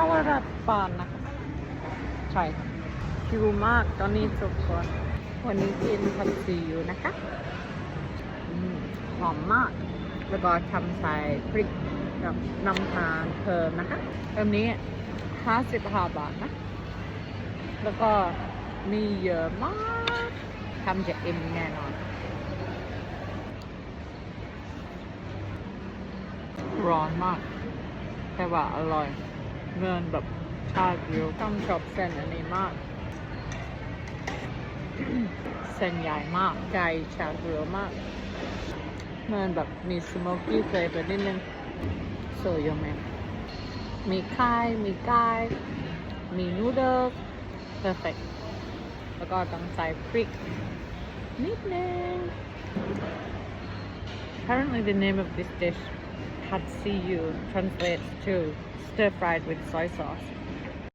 าวราดปานนะคะใช่คิวมากตอนนี้ทุกคนวันนี้กินผัดซีอิ๊วนะคะอหอมมาก แล้วก็ทำใส่พริกกับน้ำตาลเพิ่มนะคะอันนี้ 55 บาทนะ แล้วก็มีเยอะมากทำจะอิ่มแน่นอนร้อนมาก แต่ว่าอร่อย เงินแบบชาเกียวต้องชอบเส้นอันนี้มาก เส้นใหญ่มากไก่ชาเกียวมากเงินแบบมีสโมกกี้เฟลเวอร์นิดนึงโซโยเมนมีไข่มีไก่มีนูเดิล perfect แล้วก็ต้องใส่พริกนิดนึง Apparently the name of this dish Hatsiyu translates to stir fried with soy sauce